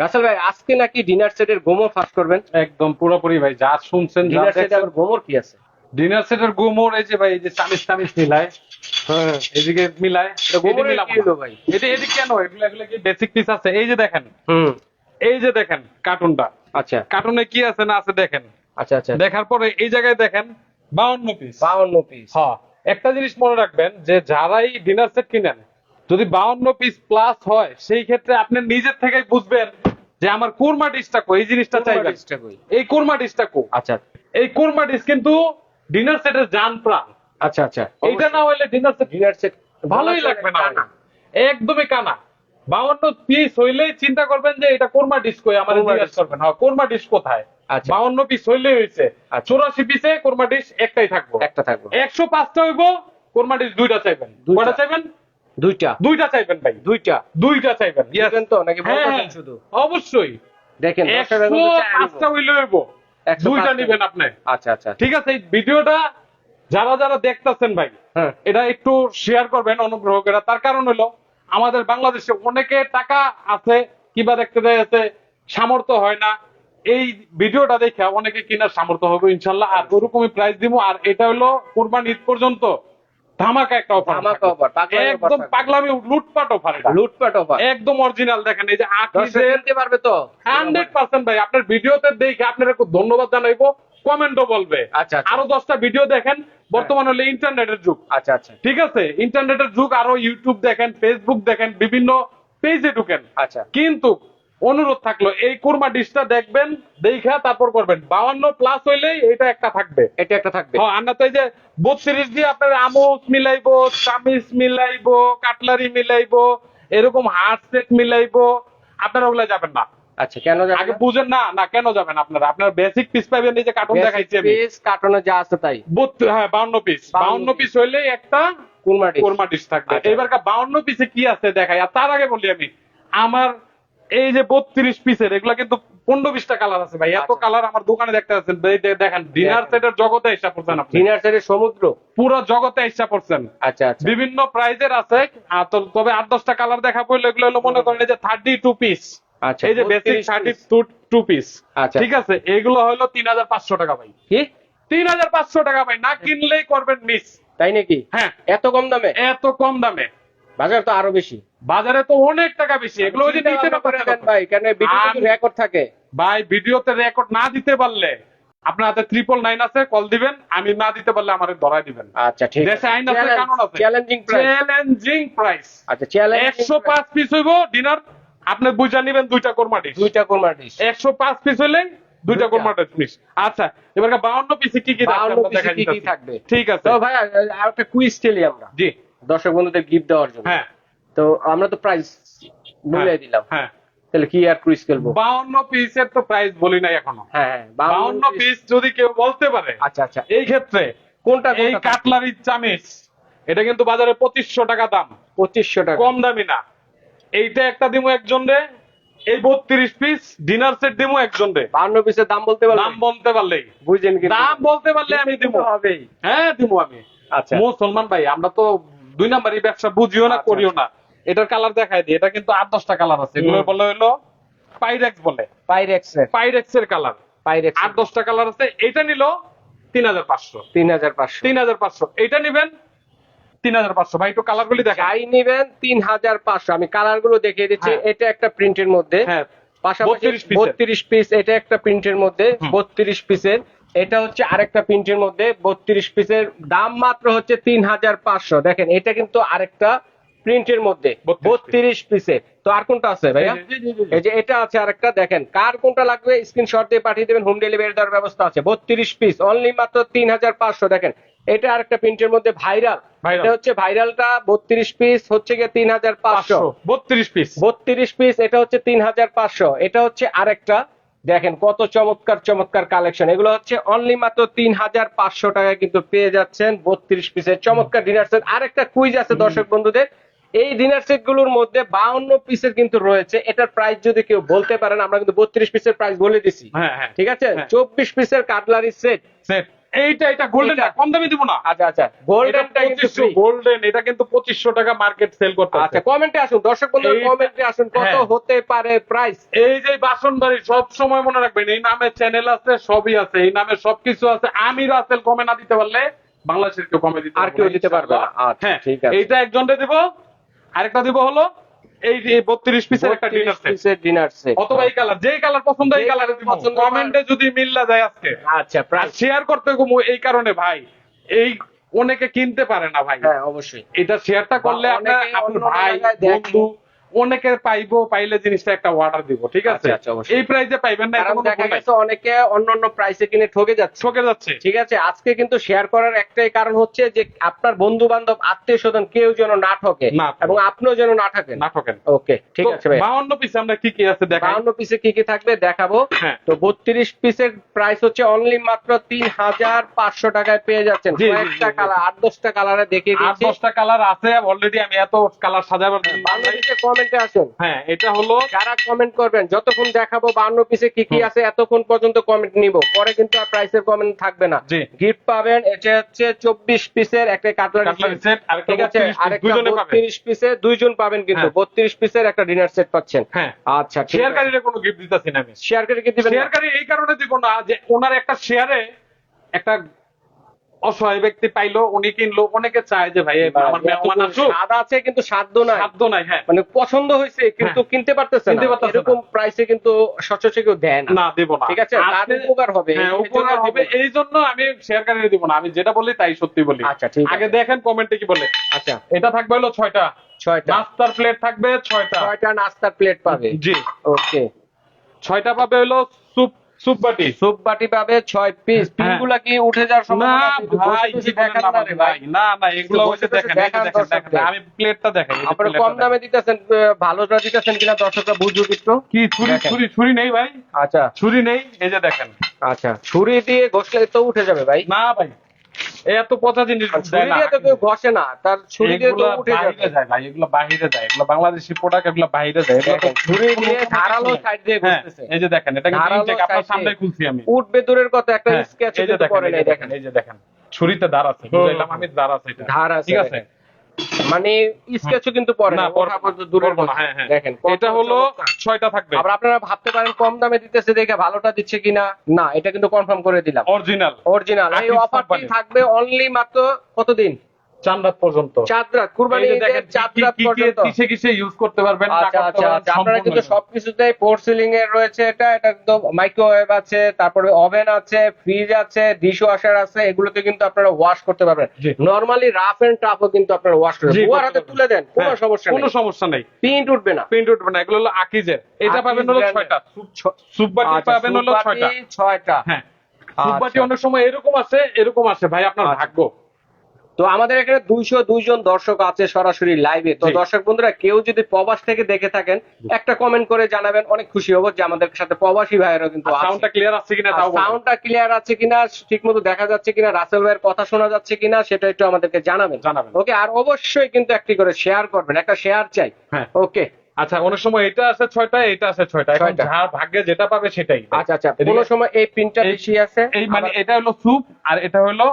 রাসেল ভাই আজকে নাকি ডিনার সেটের গোমো ফাঁস করবেন? একদম পুরোপুরি ভাই যা শুনছেন ডিনার সেটে আবার গোমর কি আছে? ডিনার সেটের গুমোর এই যে ভাই এই যে চামিচ টামিচ মিলায়। হ্যাঁ এদিকে মিলায়। মিলাবো না। ভাই? এটা এদিকে কেন? এগুলো এগুলো কি বেসিক পিস আছে? এই যে দেখেন। হুম। এই যে দেখেন কার্টুনটা আচ্ছা। কার্টুনে কি আছে না আছে দেখেন। আচ্ছা আচ্ছা। দেখার পরে এই জায়গায় দেখেন বাউন্ন পিস বাউন্ন পিস হ্যাঁ একটা জিনিস মনে রাখবেন যে যারাই ডিনার সেট কিনেন যদি বাউন্ন পিস প্লাস হয় সেই ক্ষেত্রে আপনি নিজের থেকেই বুঝবেন যে আমার কোরমা ডিশটা কো এই জিনিসটা চাইবেন? এই কোরমা ডিশটা কো আচ্ছা। এই কোরমা ডিশ কিন্তু ডিনার সেটের জান প্রাণ। আচ্ছা আচ্ছা। এইটা না হলে ডিনার সেট ডিনার সেট ভালোই লাগবে না একদমই কানা। বাউন্ন পিস হইলেই চিন্তা করবেন যে এটা কোরমা ডিশ কই? আমার জিজ্ঞেস করবেন। হ্যাঁ কোরমা ডিশ কোথায়? আচ্ছা। বাউন্ন পিস হইলেই হইছে। আচ্ছা। চৌরাশি পিসে কোরমা ডিশ একটাই থাকব। একটা থাকব। একশো পাঁচটা হইব কোরমা ডিশ দুইটা চাইবেন। কয়টা চাইবেন? দুইটা। দুইটা চাইবেন ভাই। দুইটা। দুইটা চাইবেন. দিবেন তো নাকি হ্যাঁ, হ্যাঁ, শুধু। অবশ্যই। দেখেন। পাঁচটা হইলে হইব। দুইটা। নিবেন আপনি। আচ্ছা আচ্ছা। ঠিক আছে এই ভিডিওটা যারা যারা দেখতাছেন ভাই হ্যাঁ। এটা একটু শেয়ার করবেন অনুগ্রহ করে তার কারণ হলো আমাদের বাংলাদেশে অনেকে টাকা আছে কিবা দেখতে যাচ্ছে সামর্থ্য হয় না। এই ভিডিওটা দেখে অনেকে কেনার সামর্থ্য হবে ইনশাল্লাহ। আর ওরকমই প্রাইস দিব আর এটা হলো কুরবান ঈদ পর্যন্ত। ধামাকা একটা অফার ধামাকা একদম। পাগলামি লুটপাট অফার এটা। লুটপাট অফার একদম অরিজিনাল দেখেন এই যে আকিজের কিনতে পারবে তো? হান্ড্রেড পার্সেন্ট ভাই আপনার ভিডিওতে দেখে আপনার খুব ধন্যবাদ জানাইবো কমেন্টও বলবে। আচ্ছা, আচ্ছা। আরও দশটা ভিডিও দেখেন বর্তমান হলে ইন্টারনেটের যুগ। আচ্ছা আচ্ছা। ঠিক আছে? ইন্টারনেটের যুগ আরও ইউটিউব দেখেন ফেসবুক দেখেন বিভিন্ন পেজে ঢুকেন। আচ্ছা। কিন্তু অনুরোধ থাকল এই কুরমা ডিশটা দেখবেন দেখা তারপর করবেন। বাউন্ন প্লাস হইলেই এটা একটা থাকবে। এটা একটা থাকবে। হ্যাঁ আর না তো এই যে বত্রিশ দিয়ে আপনার আমুস মিলাইবো চামিচ মিলাইবো কাটলারি মিলাইবো এরকম হার্ট সেট মিলাইবো আপনারা ওগুলা যাবেন না। আচ্ছা কেন যাবেন আগে বুঝেন না না কেন যাবেন আপনারা? আপনার বেসিক পিস পাইবেন এই যে কার্টুন দেখাইছি আমি। পিস কার্টনে যা আছে তাই। বত্রিশ- হ্যাঁ বাউন্ন পিস 52 বাউন্ন পিস হইলেই একটা কুরমা ডিশ কোরমা ডিশ থাকবে। আচ্ছা। এবার বাউন্ন পিসে কি আছে দেখাই? আর তার আগে বলি আমি আমার এই যে বত্রিশ পিসের এগুলা কিন্তু পনেরো বিশটা কালার আছে ভাই। এত আচ্ছা। কালার আমার দোকানে দেখতে যে দেখেন ডিনার। সেটের জগতে এসে পড়ছেন আপনি। ডিনার সেটের সমুদ্র? পুরো জগতে এসে পড়ছেন। আচ্ছা আচ্ছা। বিভিন্ন প্রাইজের আছে। তবে আট দশটা কালার দেখা পড়লে এগুলো হলো মনে করেন যে থার্টি টু পিস আচ্ছা এই যে basic thirty two two piece আচ্ছা। ঠিক আছে? এগুলো হলো তিন হাজার পাঁচশো টাকা ভাই। কি? তিন হাজার পাঁচশো টাকা ভাই। না কিনলেই করবেন মিস তাই নাকি? হ্যাঁ। এত কম দামে? এত কম দামে। বাজার তো আরও বেশি। বাজারে তো অনেক টাকা বেশি। এগুলো ওই যে নিতে না পারেন ভাই কেন ভিডিও আমি- রেকর্ড থাকে? ভাই ভিডিওতে রেকর্ড না দিতে পারলে আপনার হাতে ট্রিপল নাইন আছে কল দিবেন। আমি না দিতে পারলে আমার ধরাই দিবেন। আচ্ছা ঠিক দেশে আইন আছে কানুন আছে। চ্যালেঞ্জিং প্রাইস চ্যালেঞ্জিং প্রাইস আচ্ছা চ্যালেঞ্জ একশো পাঁচ পিস হইব ডিনার আপনি বুঝা নিবেন দুইটা কোরমা ডিশ দুইটা কুরমা ডিশ একশো পাঁচ পিস হইলে দুইটা দুইটা। কোরমা ডিশ আচ্ছা এবার বাউন্ন পিসে কি কি থাকবে 52 আমরা পিসে কি কি থাকবে? ঠিক আছে। তো ভাই আর একটা কুইজ খেলি আমরা। জি। দর্শক বন্ধুদের গিফট দেওয়ার জন্য। হ্যাঁ। তো আমরা তো প্রাইস বলে দিলাম। হ্যাঁ। তাহলে কি আর কুইজ খেলব? বাউন্ন পিসের তো প্রাইস বলি নাই এখনও। হ্যাঁ হ্যাঁ বাউন্ন পিস যদি কেউ বলতে পারে আচ্ছা আচ্ছা। এই ক্ষেত্রে কোনটা এই কাটলারির চামিচ এটা কিন্তু বাজারে পঁচিশশো টাকা দাম। পঁচিশশো টাকা। কম দামি না। এইটা একটা দিমু একজন রে এই বত্রিশ পিস ডিনার সেট দিমু একজন রে। বাউন্ন পিসের দাম বলতে পারলে? দাম বলতে পারলেই। বুঝেন কি দাম বলতে পারলে আমি দিব হবেই। হ্যাঁ দিব আমি। আচ্ছা। মুসলমান ভাই আমরা তো দুই নাম্বারই ব্যবসা বুঝিও না আচ্ছা, করিও না। এটার কালার দেখাই দিই। এটা কিন্তু আট দশটা কালার আছে। এগুলো বলে হলো পাইরেক্স বলে। পাইরেক্স পাইরেক্স এর কালার পাইরেক্স আট দশটা কালার আছে। এটা নিল তিন হাজার পাঁচশো। তিন হাজার পাঁচশো। তিন হাজার পাঁচশো। এটা নিবেন তিন হাজার পাঁচশো। ভাই একটু কালার গুলি দেখাই যাই নিবেন তিন হাজার পাঁচশো। আমি কালারগুলো দেখিয়ে দিচ্ছি। হ্যাঁ। এটা একটা প্রিন্টের মধ্যে। হ্যাঁ। পাশাপাশি 32 বত্রিশ পিস এটা একটা প্রিন্টের মধ্যে। বত্রিশ পিসের এটা হচ্ছে আরেকটা প্রিন্টের মধ্যে বত্রিশ পিসের। দাম মাত্র হচ্ছে তিন হাজার পাঁচশো। দেখেন এটা কিন্তু আরেকটা প্রিন্টের মধ্যে। বত্রিশ পিসের তো আর কোনটা আছে ভাইয়া। এই যে এটা আছে আরেকটা দেখেন। কার কোনটা লাগবে স্ক্রিনশট দিয়ে পাঠিয়ে দেবেন হোম ডেলিভারি দেওয়ার ব্যবস্থা আছে। বত্রিশ পিস অনলি মাত্র তিন হাজার পাঁচশো। দেখেন এটা আরেকটা প্রিন্টের মধ্যে ভাইরাল। এটা হচ্ছে ভাইরালটা বত্রিশ পিস হচ্ছে গিয়ে তিন হাজার পাঁচশো। বত্রিশ পিস। বত্রিশ পিস এটা হচ্ছে তিন হাজার পাঁচশো। এটা হচ্ছে আরেকটা দেখেন কত চমৎকার চমৎকার কালেকশন এগুলো হচ্ছে অনলি মাত্র তিন হাজার পাঁচশো টাকা কিন্তু পেয়ে যাচ্ছেন বত্রিশ পিসের চমৎকার ডিনার সেট আরেকটা কুইজ আছে দর্শক বন্ধুদের। এই ডিনার সেটগুলোর মধ্যে বাউন্ন পিসের কিন্তু রয়েছে। এটার প্রাইস যদি কেউ বলতে পারেন আমরা কিন্তু বত্রিশ পিসের প্রাইস বলে দিছি। হ্যাঁ হ্যাঁ। ঠিক আছে? হ্যাঁ। চব্বিশ পিসের কাটলারি সেট সেট এইটা এটা গোল্ডেন। কম দামে দিব না আচ্ছা আচ্ছা গোল্ডেনটা কিন্তু পঁচিশশো গোল্ডেন এটা কিন্তু পঁচিশশো টাকা মার্কেট সেল করতে আচ্ছা কমেন্টে আসুন দর্শক বন্ধু কমেন্টে আসুন কত হ্যাঁ। হতে পারে প্রাইস এই যে বাসন বাড়ি সব সময় মনে রাখবেন এই নামে চ্যানেল আছে সবই আছে এই নামে সবকিছু আছে আমি রাসেল কমে না দিতে পারলে বাংলাদেশের কেউ কমে দিতে আর কেউ দিতে পারবে না। আচ্ছা, হ্যাঁ ঠিক আছে। এইটা একজনকে দিব আরেকটা দিব হলো এই যে বত্রিশ পিসের একটা ডিনার সেট পিসের ডিনার সেট অথবা এই কালার যেই কালার পছন্দ এই কালারে দিব। কমেন্টে যদি মিল্লা যায় আজকে। আচ্ছা শেয়ার করতে গো এই কারণে ভাই। এই অনেকে কিনতে পারে না ভাই। হ্যাঁ অবশ্যই। এটা শেয়ারটা করলে আপনার ভাই বন্ধু অনেকে পাইবো পাইলে জিনিসটা একটা অর্ডার দিব ঠিক আছে? আচ্ছা, আচ্ছা। এই প্রাইসে পাইবেন না দেখা গেছে অনেকে অন্য অন্য প্রাইসে কিনে ঠকে যাচ্ছে। ঠকে যাচ্ছে। ঠিক আছে? আজকে কিন্তু শেয়ার করার একটাই কারণ হচ্ছে যে আপনার বন্ধু বান্ধব আত্মীয় স্বজন কেউ যেন না ঠকে এবং আপনিও যেন না ঠকেন। না ঠকেন। ওকে ঠিক আছে ভাই বাউন্ন পিসে আমরা কি কি আছে দেখাই? বাউন্ন পিসে কি কি থাকবে দেখাবো। হ্যাঁ। তো বত্রিশ পিসের প্রাইস হচ্ছে অনলি মাত্র তিন হাজার পাঁচশো টাকায় পেয়ে যাচ্ছেন। কয়েকটা। কালার আট দশটা কালারে দেখিয়ে আট দিচ্ছি দশটা কালার আছে অলরেডি আমি এত কালার সাজাবার বাউন্ন পিসে কমেন্টে আসুন। হ্যাঁ এটা হলো যারা কমেন্ট করবেন? যতক্ষণ দেখাবো বান্ন পিসে কি কি আছে এতক্ষণ পর্যন্ত কমেন্ট নিব। পরে কিন্তু আর প্রাইসের কমেন্ট থাকবে না। গিফট পাবেন এটা হচ্ছে চব্বিশ পিসের একটা কাটলারি সেট ঠিক আছে? 32 piece, আরেকটা বত্রিশ পিসে দুইজন পাবেন কিন্তু। হ্যাঁ। বত্রিশ পিসের একটা ডিনার সেট পাচ্ছেন। হ্যাঁ। আচ্ছা শেয়ারকারীরা কোনো গিফট দিতেছি না আমি। শেয়ার করে কি দিবেন? শেয়ারকারী এই কারণে দিব না যে ওনার একটা শেয়ারে একটা অসহায় ব্যক্তি পাইলো উনি কিনলো অনেকে চায় যে ভাই আমার মেহমান আসুক। স্বাদ আছে কিন্তু সাধ্য নাই। সাধ্য নাই হ্যাঁ। মানে পছন্দ হয়েছে কিন্তু কিনতে পারতেছে কিনতে না। পারতেছে এরকম প্রাইসে কিন্তু সচরাচর কেউ দেয় না। না দেব না। ঠিক আছে? তার উপকার হবে হ্যাঁ এই জন্য উপকার হবে। এই জন্য আমি শেয়ারকারীরা দিব না। আমি যেটা বলি তাই সত্যি বলি। আচ্ছা ঠিক আগে দেখেন কমেন্টে কি বলে। আচ্ছা। এটা থাকবে হলো ছয়টা। ছয়টা। নাস্তার প্লেট থাকবে ছয়টা। ছয়টা নাস্তার প্লেট পাবে। জি। ওকে ছয়টা পাবে হলো স্যুপ স্যুপ বাটি। সুপ বাটি পাবে পিস হ্যাঁ। পিনগুলা কি উঠে যাওয়ার সম্ভাবনা ভাই বলেন না রে ভাই। না না এগুলো বসে দেখেন দেখান দেখেন দেখেন। আমি প্লেটটা দেখাই আপনারা কম দামে দিতেছেন ভালো ভালোটা দিতেছেন কিনা দর্শকরা বুঝুক একটু কি ছুরি ছুরি ছুরি নেই ভাই? আচ্ছা। ছুরি নেই এই যে দেখেন। আচ্ছা। ছুরি দিয়ে ঘষলে তো উঠে যাবে ভাই। না ভাই এত পচা জিনিস কেউ ঘষে না তার ছুরি দিয়ে তো উঠে যায় ভাই এগুলো বাইরে যায় এগুলো বাংলাদেশি প্রোডাক্ট এগুলো বাইরে যায় ছুরি দিয়ে ধারালো সাইড দিয়ে ঘুরতেছে। এই যে দেখেন এটা কিন্তু আপনার সামনে খুলছি আমি। উঠবে দূরের কথা একটা হ্যাঁ, স্কেচ এই যে দেখেন এই নাই দেখেন এই যে দেখেন ছুরিতে ধার আছে বুঝাইলাম আমি ধার আছে ধার আছে, ঠিক আছে। মানে স্কেচও কিন্তু পরে না দূরের কথা। হ্যাঁ হ্যাঁ। দেখেন এটা হলো। ছয়টা থাকবে। আবার আপনারা ভাবতে পারেন কম দামে দিতেছে দেখে ভালোটা দিচ্ছে কিনা? না এটা কিন্তু কনফার্ম করে দিলাম। অরিজিনাল অরিজিনাল এই অফারটি থাকবে অনলি মাত্র কতদিন? পর্যন্ত। চাঁদ রাত কুরবানি ঈদের চাঁদ রাত কি- কি- পর্যন্ত। কিসে কিসে ইউজ করতে পারবেন আচ্ছা আচ্ছা আচ্ছা। আপনারা কিন্তু সম্পূর্ণ সবকিছুতেই পোর্সিলিং এর রয়েছে এটা এটা একদম মাইক্রোওয়েভ আছে তারপরে ওভেন আছে ফ্রিজ আছে ডিশ ওয়াশার আছে এগুলোতে কিন্তু আপনারা ওয়াশ করতে পারবেন। নরমালি রাফ এন্ড টাফও কিন্তু আপনারা ওয়াশ করতে পারবেন। হাতে তুলে দেন কোনো হ্যাঁ, সমস্যা কোনো সমস্যা নেই। প্রিন্ট উঠবে না। প্রিন্ট উঠবে না এগুলো হলো আকিজের। এটা পাবেন হলো আচ্ছা, পাবেন হলো সুপাটি ছয়টা। ছয়টা। হ্যাঁ। আচ্ছা। সুপবাটি অনেক সময় এরকম আছে এরকম আছে। ভাই আপনার আচ্ছা। ভাগ্য। তো আমাদের এখানে দুইশো দুইজন দর্শক আছে সরাসরি লাইভে তো দর্শক বন্ধুরা কেউ যদি প্রবাস থেকে দেখে থাকেন একটা কমেন্ট করে জানাবেন অনেক খুশি হব যে আমাদের সাথে প্রবাসী ভাইয়েরও কিন্তু সাউন্ডটা ক্লিয়ার আছে কিনা। সাউন্ডটা ক্লিয়ার আছে কিনা ঠিক মতো দেখা যাচ্ছে কিনা রাসেল ভাইয়ের কথা শোনা যাচ্ছে কিনা সেটা একটু আমাদেরকে জানাবেন। জানাবেন। ওকে আর অবশ্যই কিন্তু একটি করে শেয়ার করবেন একটা শেয়ার চাই। হ্যাঁ। ওকে আচ্ছা অনেক সময় এটা আছে ছয়টা এটা আছে ছয়টা। এখন যার ভাগ্যে যেটা পাবে সেটাই আচ্ছা আচ্ছা কোনো সময় এই পিনটা বেশি আছে? এই মানে এটা হলো স্যুপ আর এটা হলো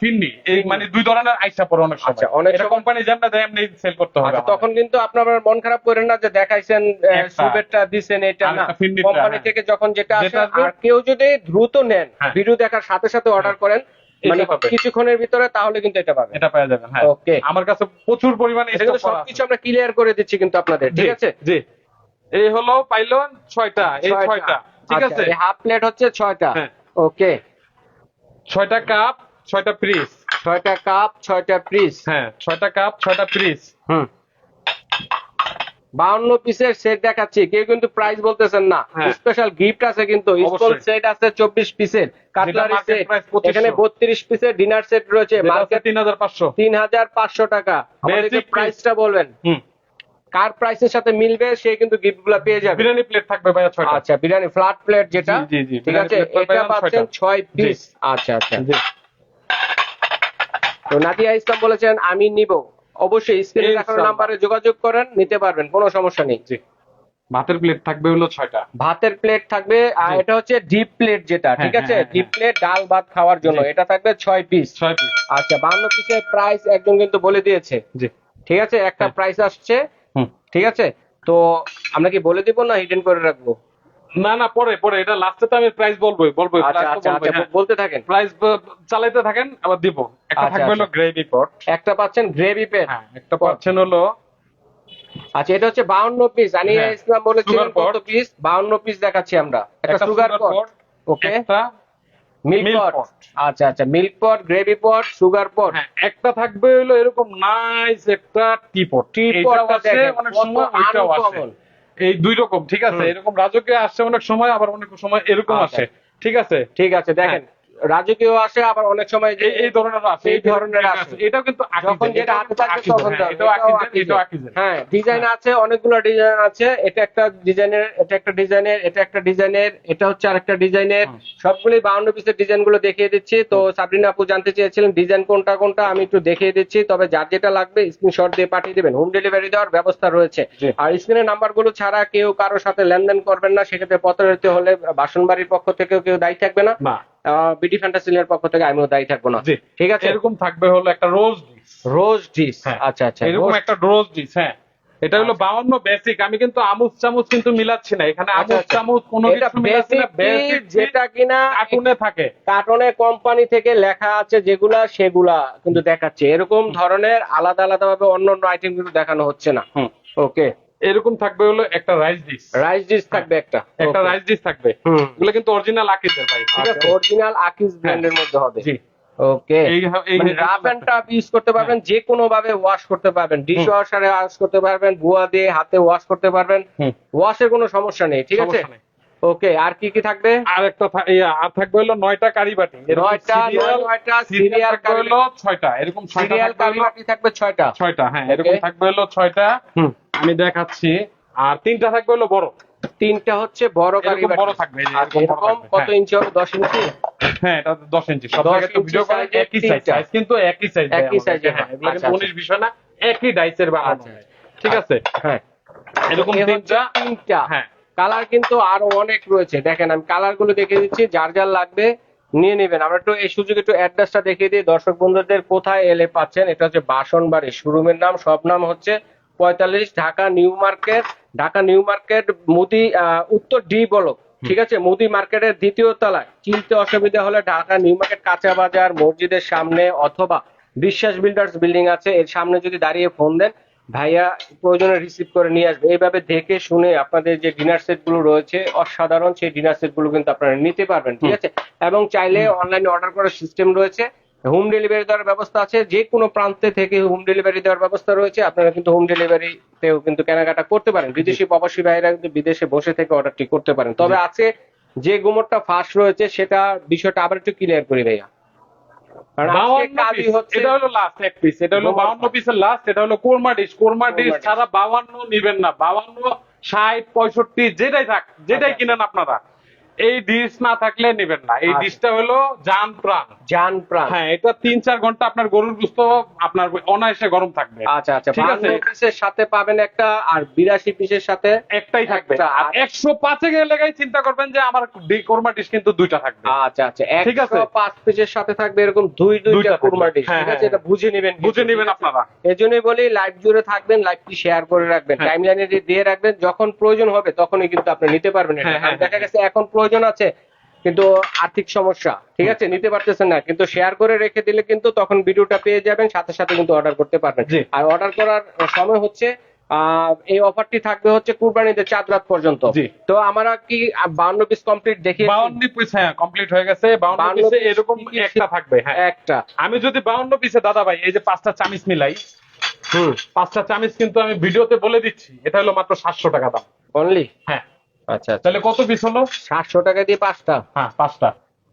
ফিন্নি। এই মানে দুই ধরনের আইসা পড়ে অনেক সময়। আচ্ছা, অনেক সময়- কোম্পানি যেমন দেয় এমনি সেল করতে হবে আচ্ছা, তখন কিন্তু আপনার মন খারাপ করেন না যে দেখাইছেন। সুবেরটা দিছেন এটা না। কোম্পানি হ্যাঁ। থেকে যখন যেটা আসে আর কেউ যদি দ্রুত নেন হ্যাঁ। ভিডিও দেখার সাথে সাথে অর্ডার করেন এটা মানে কিছুক্ষণের ভিতরে তাহলে কিন্তু এটা পাবেন। এটা পেয়ে যাবেন হ্যাঁ। Okay. আমার কাছে প্রচুর পরিমাণে এটা কিন্তু সবকিছু আমরা ক্লিয়ার করে দিচ্ছি কিন্তু আপনাদের ঠিক আছে? জি। এই হলো পাইলন ছয়টা এই ছয়টা। ঠিক আচ্ছা, আছে? এই হাফ প্লেট হচ্ছে ছয়টা। হ্যাঁ। ওকে ছয়টা কাপ ছয়টা পিস ছয়টা কাপ ছয়টা পিস হ্যাঁ ছয়টা কাপ ছয়টা পিস হুম। বাউন্ন পিসের সেট দেখাচ্ছি। কেউ কিন্তু প্রাইস বলতেছেন না। হ্যাঁ। স্পেশাল গিফট আছে কিন্তু। স্কুল সেট আছে চব্বিশ পিসের কাটলারি সেট এখানে বত্রিশ পিসের ডিনার সেট রয়েছে। মার্কেট তিন হাজার পাঁচশো। তিন হাজার পাঁচশো টাকা। আমাদেরকে প্রাইসটা বলবেন। কার প্রাইসের সাথে মিলবে সে কিন্তু গিফটগুলা পেয়ে যাবে। বিরিয়ানি প্লেট থাকবে ভাইয়া ছয়টা। আচ্ছা বিরিয়ানি ফ্ল্যাট প্লেট যেটা। জি, জি, ঠিক আছে এটা পাচ্ছেন। ছয় পিস আচ্ছা আচ্ছা। তো নাদিয়া ইসলাম বলেছেন আমি নিব। অবশ্যই স্ক্রিনে দেখানো নাম্বারে যোগাযোগ করেন নিতে পারবেন কোনো সমস্যা নেই। জি। ভাতের প্লেট থাকবে হলো ছয়টা। ভাতের প্লেট থাকবে আর এটা হচ্ছে ডিপ প্লেট যেটা হ্যাঁ, ঠিক আছে? হ্যাঁ, হ্যাঁ, ডিপ প্লেট ডাল ভাত খাওয়ার জন্য এটা থাকবে ছয় পিস ছয় পিস আচ্ছা বান্ন পিসের প্রাইস একদম কিন্তু বলে দিয়েছে। জি। ঠিক আছে? একটা হ্যাঁ। প্রাইস আসছে। হুম। ঠিক আছে? তো আমরা কি বলে দিব না হিডেন করে রাখব? না না পরে পরে এটা লাস্টে তো আমি প্রাইস বলবোই বলবোই আচ্ছা আচ্ছা আচ্ছা বলতে থাকেন। প্রাইস চালাইতে থাকেন আবার দিব। একটা আচ্ছা, থাকবে হলো আচ্ছা। গ্রেভি পট একটা পাচ্ছেন গ্রেভি হ্যাঁ একটা পাচ্ছেন হলো আচ্ছা এটা হচ্ছে বাউন্ন পিস আনিয়া হ্যাঁ, ইসলাম বলেছিলেন কত পিস বাউন্ন পিস দেখাচ্ছি আমরা। একটা সুগার পট ওকে একটা মিল্ক পট আচ্ছা আচ্ছা milk pot gravy pot sugar pot হ্যাঁ একটা থাকবে হলো এরকম নাইস একটা টি পট টি পট দেখেন, অনেক সময় ওইটাও uncommon। এই দুই রকম ঠিক আছে? এরকম রাজকীয় আসছে অনেক সময় আবার অনেক সময় এরকম আচ্ছা। আসে ঠিক আছে? ঠিক আছে দেখেন। রাজকীয় আসে আবার অনেক সময় যে এই ধরনের আছে এই ধরনের আছে। এটাও কিন্তু যখন যেটা হাতে থাকবে তখন হ্যাঁ, আকিজের। হ্যাঁ। ডিজাইন আছে অনেকগুলো ডিজাইন আছে। এটা একটা ডিজাইনের এটা একটা ডিজাইনের এটা একটা ডিজাইনের এটা হচ্ছে আরেকটা ডিজাইনের হুম। সবগুলোই বাউন্ন পিসের ডিজাইনগুলো দেখিয়ে দিচ্ছি। তো সাবরিনা আপু জানতে চেয়েছিলেন ডিজাইন কোনটা কোনটা আমি একটু দেখিয়ে দিচ্ছি। তবে যার যেটা লাগবে স্ক্রিনশট দিয়ে পাঠিয়ে দিবেন। হোম ডেলিভারি দেওয়ার ব্যবস্থা রয়েছে। আর স্ক্রিনের নাম্বারগুলো ছাড়া কেউ কারোর সাথে লেনদেন করবেন না। সেক্ষেত্রে প্রতারিত হলে বাসনবাড়ির পক্ষ থেকেও কেউ দায়ী থাকবে না। বিডি ফ্যান্টাসিলের পক্ষ থেকে আমিও দায়ী থাকব না। ঠিক আছে? এরকম থাকবে হলো একটা রোজ রোজ ডিশ হ্যাঁ। আচ্ছা আচ্ছা। এরকম একটা রোজ ডিশ হ্যাঁ। এটা হলো বাউন্ন বেসিক আমি কিন্তু আমুচ চামচ কিন্তু মিলাচ্ছি না। এখানে আচ্ছা, আমুচ আচ্ছা। চামচ কোনো কিছু মিলাচ্ছি না। বেসিক যেটা কিনা কার্টুনে থাকে। কার্টনে কোম্পানি থেকে লেখা আছে যেগুলা সেগুলা কিন্তু দেখাচ্ছে। এরকম ধরনের আলাদা আলাদা ভাবে অন্য অন্য আইটেম কিন্তু দেখানো হচ্ছে না। ওকে এরকম থাকবে হলো একটা রাইস ডিশ রাইস ডিশ থাকবে একটা। একটা রাইস ডিশ থাকবে। এগুলো কিন্তু অরিজিনাল আকিজের ভাই। ঠিক আছে অরিজিনাল আকিজ ব্র্যান্ডের মধ্যে হবে। জি। Okay rough and tough use করতে পারবেন যে কোনো ভাবে ওয়াশ করতে পারবেন। ডিশ ওয়াশারে ওয়াশ করতে পারবেন গুয়া দিয়ে হাতে ওয়াশ করতে পারবেন। ওয়াশের কোনো সমস্যা নেই ঠিক আছে। ওকে আর কি কি থাকবে? আর একটা আর থাকবে হলো নয়টা কারি বাটি নয়টা নয়টা সিরিয়াল হলো ছয়টা এরকম সিরিয়াল হলো কারিবাটি থাকবে ছয়টা। ছয়টা হ্যাঁ এরকম থাকবে হলো ছয়টা। আমি দেখাচ্ছি। আর তিনটা থাকবে হলো বড়। তিনটা হচ্ছে বড় এরকম কারিবাটি। বড় থাকবে, এরকম কত হ্যাঁ। ইঞ্চি হবে? দশ ইঞ্চি হ্যাঁ এটা দশ ইঞ্চি সব জায়গায় তো ভিডিও করে একই সাইজ। কিন্তু একই সাইজ একই size-এর হ্যাঁ এগুলো কিন্তু আচ্ছা। উনিশ বিষয় না একই ডাইসের বানানো আচ্ছা। ঠিক আছে? হ্যাঁ। এরকম তিনটা তিনটা। হ্যাঁ। কালার কিন্তু আরও অনেক রয়েছে। দেখেন আমি কালারগুলো দেখিয়ে দিচ্ছি যার যার লাগবে নিয়ে নেবেন। আমরা একটু এই সুযোগে একটু অ্যাড্রেসটা দেখিয়ে দিই। দর্শক বন্ধুদের কোথায় এলে পাচ্ছেন? এটা হচ্ছে বাসন বাসনবাড়ি শোরুমের নাম। সব নাম হচ্ছে পঁয়তাল্লিশ Dhaka new market Dhaka new market মুদি আহ, উত্তর ডি ব্লক ঠিক আছে? মুদি মার্কেটের দ্বিতীয় তলায়। চিনতে অসুবিধা হলে ঢাকা নিউ মার্কেট কাঁচা বাজার মসজিদের সামনে অথবা বিশ্বাস বিল্ডার্স বিল্ডিং আছে। এর সামনে যদি দাঁড়িয়ে ফোন দেন ভাইয়া প্রয়োজনে রিসিভ করে নিয়ে আসবে। এইভাবে দেখে শুনে আপনাদের যে ডিনার সেটগুলো রয়েছে অসাধারণ সেই ডিনার সেটগুলো কিন্তু আপনারা নিতে পারবেন ঠিক আছে? এবং চাইলে অনলাইনে অর্ডার করার সিস্টেম রয়েছে। হোম ডেলিভারি দেওয়ার ব্যবস্থা আছে। যে কোনো প্রান্তে থেকে হোম ডেলিভারি দেওয়ার ব্যবস্থা রয়েছে। আপনারা কিন্তু হোম ডেলিভারিতেও কিন্তু কেনাকাটা করতে পারেন। বিদেশি প্রবাসী ভাইরা কিন্তু বিদেশে বসে থেকে অর্ডারটি করতে পারেন। তবে আছে যে গুমরটা ফার্স্ট রয়েছে সেটা বিষয়টা আবার একটু ক্লিয়ার করি ভাইয়া কারণ আজকে বাউন্ন কাজই piece, হচ্ছে এটা হলো লাস্ট এক পিস এটা হলো গোবর বাউন্ন পিসের লাস্ট এটা হলো কোরমা ডিশ কোরমা ডিশ ছাড়া বাউন্ন নিবেন না। বাউন্ন ষাট পঁয়ষট্টি যেটাই থাক যেটাই আচ্ছা। কিনেন আপনারা। এই ডিশ না থাকলে নিবেন না। এই আচ্ছা। ডিশটা হলো জান প্রাণ। জান প্রাণ। হ্যাঁ এটা তিন চার ঘণ্টা আপনার গরুর গুস্ত আপনার অনায়াসে গরম থাকবে। আচ্ছা আচ্ছা ঠিক আছে। আছে পিসের সাথে পাবেন একটা আর বিরাশি পিসের সাথে একটাই থাকবে। আর একশো পাঁচে গেলে চিন্তা করবেন যে আমার কোরমা ডিশ কিন্তু দুইটা থাকবে। আচ্ছা আচ্ছা ঠিক আছে। পাঁচ পিসের সাথে থাকবে এরকম দুই দুইটা থাকবে। ডিশ হ্যাঁ, ঠিক আছে? হ্যাঁ, এটা বুঝে নেবেন বুঝে নেবেন আপনারা। এই জন্যই বলি লাইভ জুড়ে থাকবেন লাইভটি শেয়ার করে রাখবেন। হ্যাঁ। টাইম লাইনে দিয়ে রাখবেন যখন প্রয়োজন হবে তখনই কিন্তু আপনি নিতে পারবেন এটা। হ্যাঁ, হ্যাঁ, দেখা গেছে এখন প্রয়োজন আছে কিন্তু আর্থিক সমস্যা ঠিক আছে? নিতে পারতেছেন না কিন্তু শেয়ার করে রেখে দিলে কিন্তু তখন ভিডিওটা পেয়ে যাবেন সাথে সাথে কিন্তু অর্ডার করতে পারবেন। আর অর্ডার করার সময় হচ্ছে এই অফারটি থাকবে হচ্ছে কুরবানিতে চাঁদ রাত পর্যন্ত। তো আমরা কি বাউন্ন পিস কমপ্লিট দেখিয়ে বাউন্ন পিস হ্যাঁ কমপ্লিট হয়ে গেছে। বাউন্ন 52 পিসে এরকম একটা থাকবে হ্যাঁ। একটা। আমি যদি বাউন্ন পিসে দাদা ভাই এই যে পাঁচটা চামিচ মিলাই হুম। পাঁচটা চামিচ কিন্তু আমি ভিডিওতে বলে দিচ্ছি এটা হলো মাত্র সাতশো টাকা দাম। অনলি হ্যাঁ। আচ্ছা তাহলে কত পিস হলো? সাতশো টাকা দিয়ে পাঁচটা। হ্যাঁ পাঁচটা।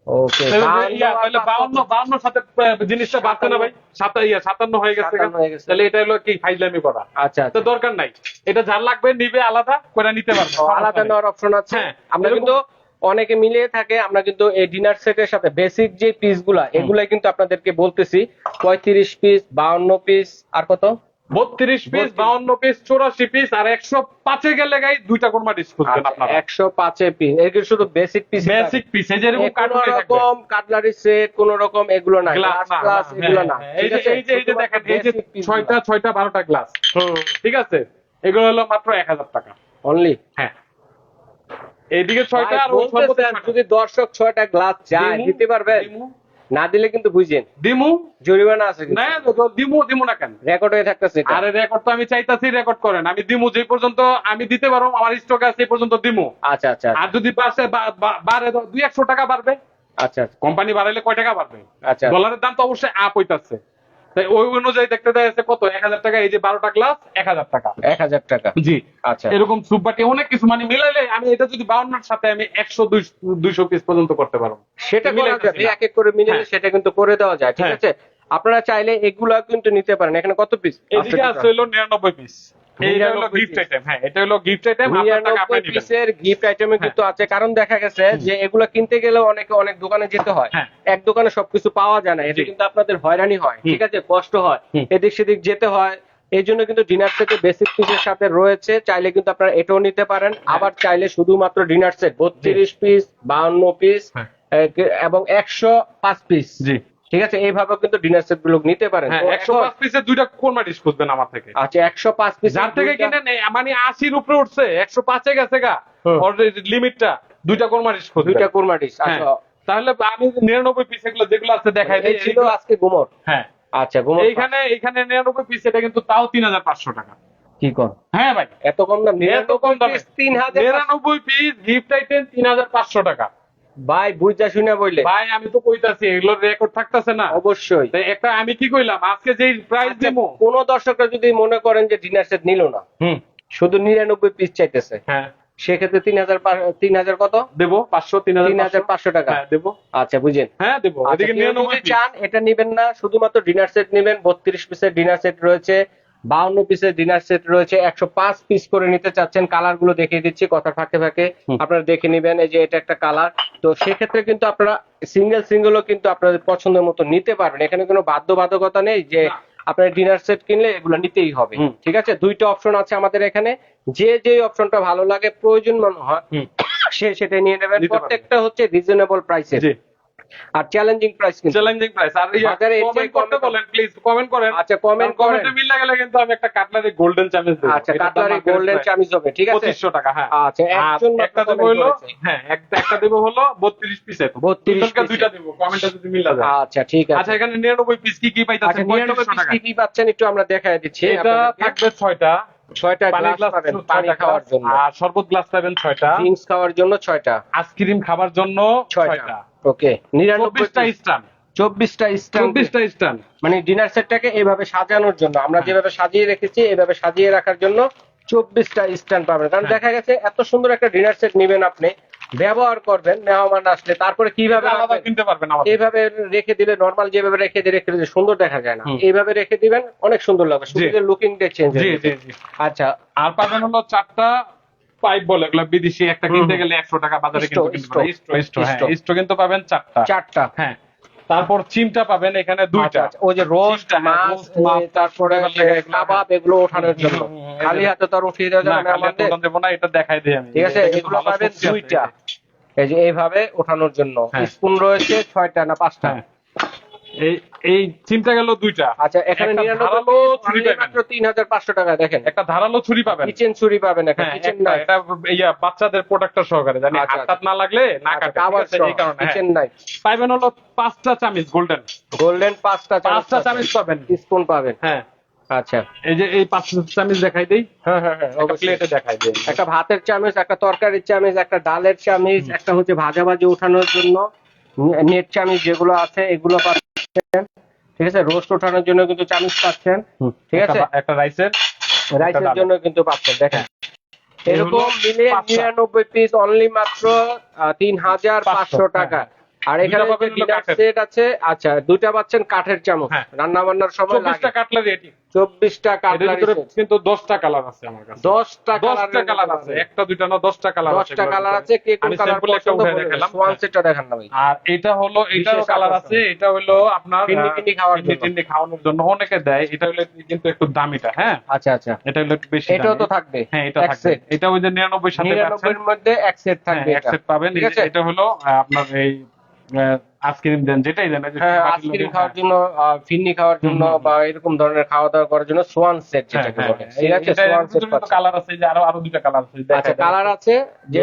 ওকে তাহলে বাউন্ন বাউন্ন সাথে জিনিসটা বাড়ছে না ভাই। সাতা ইয়া সাতান্ন হয়ে গেছে। সাতান্ন হয়ে গেছে। তাহলে এটা হলো কি? ফাইজলামি করা। আচ্ছা তো আচ্ছা। দরকার নাই। এটা যার লাগবে নিবে আলাদা করে নিতে পারবে। আলাদা নেওয়ার অপশন আছে। হ্যাঁ, আমরা কিন্তু অনেকে মিলিয়ে থাকে। আমরা কিন্তু এই ডিনার সেটের সাথে বেসিক যে পিসগুলা এগুলাই কিন্তু আপনাদেরকে বলতেছি। পঁয়ত্রিশ পিস বাউন্ন পিস আর কত? বত্রিশ পিস বাউন্ন পিস চৌরাশি পিস আর একশো পাঁচে গেলে গাই দুইটা কোরমা ডিস খুঁজবেন আচ্ছা, আপনারা একশো পাঁচে পিস এগুলো শুধু বেসিক পিস বেসিক পিস এই যে এরকম থাকবে। রকম কাটলারি সেট কোন রকম এগুলো না। গ্লাস গ্লাস এগুলো না এই যে ঠিক আছে? এই যে এই যে দেখেন এই যে ছয়টা ছয়টা বারোটা গ্লাস হুম। ঠিক আছে? এগুলো হলো মাত্র এক হাজার টাকা। অনলি হ্যাঁ। এইদিকে ছয়টা আর যদি দর্শক ছয়টা গ্লাস চায় দিতে পারবে না দিলে কিন্তু বুঝেন দিমু? জরিমানা আছে না তো দিমু দিমু না কেন? রেকর্ড হয়ে থাকতেছে। আরে রেকর্ড তো আমি চাইতাছি রেকর্ড করেন। আমি দিমু যে পর্যন্ত আমি দিতে পারব আমার স্টক আছে সেই পর্যন্ত দিমু। আচ্ছা আচ্ছা আর যদি পাশে বা- বা- বাড়ে দুই একশো টাকা বাড়বে আচ্ছা কোম্পানি বাড়াইলে কয় টাকা বাড়বে? আচ্ছা। ডলারের দাম তো অবশ্যই আপ হইতাছে। তাই ওই অনুযায়ী দেখতে দেয় কত? এক হাজার টাকা এই যে বারোটা গ্লাস এক হাজার টাকা। এক হাজার টাকা। জি। আচ্ছা। এরকম সুপ বাটি অনেক কিছু মানে মিলাইলে আমি এটা যদি বাউন্নর সাথে আমি একশো দুইশো পিস পর্যন্ত করতে পারব। সেটা মিলে এক এক করে মিলে হ্যাঁ। সেটা কিন্তু করে দেওয়া যায় ঠিক হ্যাঁ। আছে? আপনারা চাইলে এগুলা কিন্তু নিতে পারেন এখানে কত পিস এদিকে আছে হলো নিরানব্বই পিস এইটা হলো গিফট আইটেম হ্যাঁ এটা হলো গিফট আইটেম আপনার টাকা আপনি নিরানব্বই নিবেন। পিসের গিফট আইটেমে কিন্তু আছে। কারণ দেখা গেছে যে এগুলা কিনতে গেলে অনেকে অনেক দোকানে যেতে হয়। হ্যাঁ। এক দোকানে সবকিছু পাওয়া যায় না। জি। কিন্তু আপনাদের হয়রানি হয় ঠিক আছে? কষ্ট হয়। এদিক সেদিক যেতে হয়। এই জন্য কিন্তু ডিনার সেটে বেসিক পিসের সাথে রয়েছে। চাইলে কিন্তু আপনারা এটাও নিতে পারেন। হ্যাঁ। আবার চাইলে শুধুমাত্র ডিনার সেট বত্রিশ পিস বাউন্ন পিস হ্যাঁ। এবং একশো পাঁচ পিস জি। ঠিক আছে এইভাবে কিন্তু ডিনার সেটগুলো নিতে পারেন। হ্যাঁ একশো পাঁচ পিসের দুইটা কোরমা ডিশ খুঁজবেন আমার থেকে? আচ্ছা একশো পাঁচ পিস যার থেকে কিনে নেই মানে আশির উপরে উঠছে একশো পাঁচে গেছে গা। লিমিটটা দুইটা কোরমা ডিশ খুঁজবেন? দুইটা কোরমা ডিশ। আচ্ছা। তাহলে আমি নিরানব্বই পিস এগুলো যেগুলো আছে দেখাই দিই ছিল আজকে গুমর হ্যাঁ। আচ্ছা গুমর এইখানে এইখানে নিরানব্বই পিস এটা কিন্তু তাও তিন হাজার পাঁচশো টাকা। কি কর? হ্যাঁ ভাই। এত কম দাম এত কম দামে। তিন হাজার নিরানব্বই পিস গিফট আইটেম তিন হাজার পাঁচশো টাকা। ভাই বুঝা শুনে বললে ভাই আমি তো কইতাছি এগুলোর রেকর্ড থাকতেছে না। অবশ্যই। তাই একটা আমি কি কইলাম আজকে যেই প্রাইস দেবো কোন দর্শকরা যদি মনে করেন যে ডিনার সেট নিল না হুম। শুধু নিরানব্বই পিস চাইতেছে হ্যাঁ। সেক্ষেত্রে তিন হাজার তিন হাজার কত? দেবো পাঁচশো তিন তিন হাজার পাঁচশো। টাকা। হ্যাঁ দেবো। আচ্ছা বুঝেন। হ্যাঁ দেবো। আচ্ছা, এদিকে কেউ নিরানব্বই চান এটা নিবেন না শুধুমাত্র ডিনার সেট নিবেন বত্রিশ পিসের ডিনার সেট রয়েছে বাউন্ন পিসের ডিনার সেট রয়েছে একশো পাঁচ পিস করে নিতে চাচ্ছেন। কালারগুলো দেখিয়ে দিচ্ছি কথা ফাঁকে ফাঁকে। আপনারা দেখে নিবেন এই যে এটা একটা কালার তো সেক্ষেত্রে কিন্তু আপনারা সিঙ্গেল সিঙ্গেলও কিন্তু আপনাদের পছন্দের মতো নিতে পারবেন। এখানে কোনো বাধ্যবাধকতা নেই যে আপনার ডিনার সেট কিনলে এগুলো নিতেই হবে। ঠিক আছে? দুইটা অপশন আছে আমাদের এখানে। যে যে অপশনটা ভালো লাগে প্রয়োজন মনে হয় সে সেটা নিয়ে নেবেন। প্রত্যেকটা হচ্ছে রিজনেবল প্রাইসে আর চ্যালেঞ্জিং প্রাইস কিন্তু। চ্যালেঞ্জিং প্রাইস আর বাজারে কমেন্ট করতে বলেন প্লিজ কমেন্ট করেন। আচ্ছা কমেন্ট করেন। কমেন্টে মিলে গেলে কিন্তু আমি একটা কাটলারি গোল্ডেন চামিচ দেবো। আচ্ছা কাটলারি গোল্ডেন চামিজ হবে ঠিক আছে? পঁচিশশো টাকা হ্যাঁ। আচ্ছা একজন একটা দেবো হলো হ্যাঁ একটা একটা দেবো হলো বত্রিশ পিসের 32 দুজনকে দুইটা। দেবো কমেন্টে যদি মিলা যায়। আচ্ছা ঠিক আছে। আচ্ছা এখানে নিরানব্বই পিস কি কি পাইতেছেন? নিরানব্বই পঁয়ত্রিশশো পিস কি কি পাচ্ছেন একটু আমরা দেখাই দিচ্ছি এটা। থাকবে ছয়টা। ছয়টা গ্লাস পাবেন পানি খাওয়ার জন্য। আর শরবত গ্লাস পাবেন ছয়টা। ড্রিঙ্কস খাওয়ার জন্য ছয়টা। আইসক্রিম খাবার জন্য ছয়টা। ওকে চব্বিশটা স্টান চব্বিশটা স্টান মানে ডিনার সেটটাকে এইভাবে সাজানোর জন্য আমরা হ্যাঁ। যেভাবে সাজিয়ে রেখেছি এভাবে সাজিয়ে রাখার জন্য চব্বিশটা স্ট্যান্ড পাবেন। কারণ হ্যাঁ। দেখা গেছে এত সুন্দর একটা ডিনার সেট নিবেন আপনি ব্যবহার করবেন মেহমান আসলে তারপরে কীভাবে আলাদা কিনতে পারবেন এইভাবে রেখে দিলে নর্মাল যেভাবে রেখে দিয়ে রেখে দিলে সুন্দর দেখা যায় না। এইভাবে রেখে দিবেন অনেক সুন্দর লাগবে। শুধু। লুকিংটা চেঞ্জ জি। আচ্ছা। আর পাবেন হলো চারটা পাইপ বলে এগুলো বিদেশি একটা কিনতে গেলে একশো টাকা বাজারে কিন্তু কিনতে স্টো, হ্যাঁ কিন্তু পাবেন চারটা। চারটা। হ্যাঁ তারপর চিমটা পাবেন এখানে দুইটা। আচ্ছা, আচ্ছা। ওই যে রোস্ট হ্যাঁ, মাছ তারপরে কাবাব এগুলো ওঠানোর জন্য। খালি হাতে তো আর উঠিয়ে দেওয়া যাবে না আমাদের। দেবো না, এটা দেখাই দিই আমি। ঠিক আছে এগুলো পাবেন দুইটা। এই যে। এইভাবে ওঠানোর জন্য। হ্যাঁ। স্পুন রয়েছে ছয়টা না পাঁচটা। এই এই চিমটা গেল দুইটা। আচ্ছা এখানে ধারালো ছুরি পাবেন। মাত্র তিন হাজার পাঁচশো টাকা দেখেন। একটা ধারালো ছুরি পাবেন। কিচেন ছুরি পাবেন একটা হ্যাঁ, কিচেন নাই। এটা ইয়া বাচ্চাদের প্রোডাক্টর সহকারে জানি আচ্ছা, হাত না লাগলে না কাটে কাবার আছে? এই কারণে কিচেন হ্যাঁ। নাই। পাইবেন হলো পাঁচটা চামিচ গোল্ডেন গোল্ডেন পাঁচটা পাঁচটা চামিচ পাবেন। স্পুন পাবেন। হ্যাঁ। আচ্ছা। এই যে এই পাঁচটা চামিচ দেখাই দেই। হ্যাঁ হ্যাঁ হ্যাঁ প্লেটে দেখাই দিই। একটা ভাতের চামচ একটা তরকারির চামচ একটা ডালের চামচ একটা হচ্ছে ভাজা ভাজি ওঠানোর জন্য নেট চামচ যেগুলো আছে এগুলো পাচ্ছেন ঠিক আছে? রোস্ট ওঠানোর জন্য কিন্তু চামচ পাচ্ছেন ঠিক আছে? একটা- রাইসের রাইসের জন্য কিন্তু পাচ্ছেন দেখেন। এরকম মিলে মিলিয়ে নিরানব্বই পিস অনলি মাত্র তিন হাজার পাঁচশো পাঁচশো, টাকা। আর এখানে ডিনার সেট আছে আচ্ছা দুইটা পাচ্ছেন কাঠের চামচ। হ্যাঁ। রান্না বান্নার সময় লাগে। কাটলারি এটি। চব্বিশটা এটার কাটলারি কিন্তু দশটা কালার আছে আমার কাছে। দশটা দশটা কালার আছে। একটা দুইটা না দশটা কালার আছে দশটা কালার আছে কে কোন কালার উঠায় দেখালাম। ওয়ান সেটটা দেখান না ভাই। আর এটা হলো এটারও কালার আছে। এটা হলো আপনার খাওয়ার জন্য। খাওয়ানোর জন্য অনেকে দেয়। এটা হলো কিন্তু একটু দামিটা হ্যাঁ? আচ্ছা আচ্ছা। এটা হলো একটু বেশি এটাও তো থাকবে। হ্যাঁ এটা থাকবে। এটা ওই যে নিরানব্বই সাথে নিরানব্বই এর মধ্যে এক সেট থাকবে এক সেট পাবেন। এটা হলো আপনার এই আইসক্রিম দেন যেটাই দেন যে হ্যাঁ আইসক্রিম খাওয়ার জন্য খাওয়ার জন্য বা এরকম ধরনের খাওয়া দাওয়া করার জন্য সোয়ান সেট হ্যাঁ, যেটাকে হ্যাঁ, বলে। ঠিক আছে সোয়ান সেট কালার আছে যে আরও আরও কালার আছে আচ্ছা কালার আছে যে